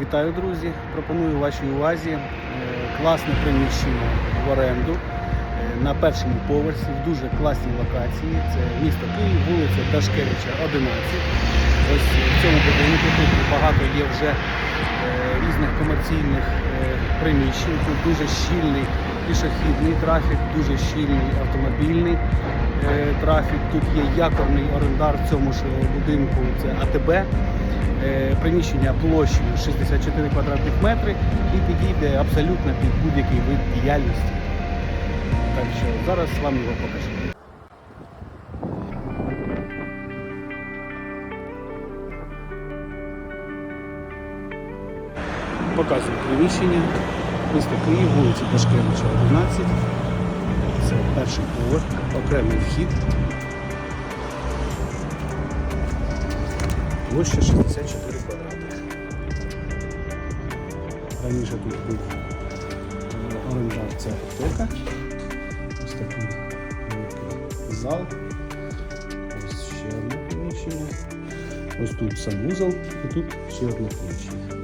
Вітаю, друзі! Пропоную вашій увазі е, класне приміщення в оренду е, на першому поверсі в дуже класній локації. Це місто Київ, вулиця Дашкевича, 11. Ось в цьому будинку тут багато є вже е, різних комерційних приміщень. Тут дуже щільний пішохідний трафік, дуже щільний автомобільний трафік. Тут є якорний орендар в цьому ж будинку. Це АТБ. Е, приміщення площею 64 квадратних метри і підійде абсолютно під будь-який вид діяльності. Так що зараз вам його покажу. Показую приміщення. Місто Київ, вулиця Дашкевича, 11. Це перший поверх, окремий вхід. Площа 64 квадрати. Раніше тут був е, орендар, це аптека. Ось такий великий зал. Ось ще одне приміщення. Ось тут санвузол і тут ще одне приміщення.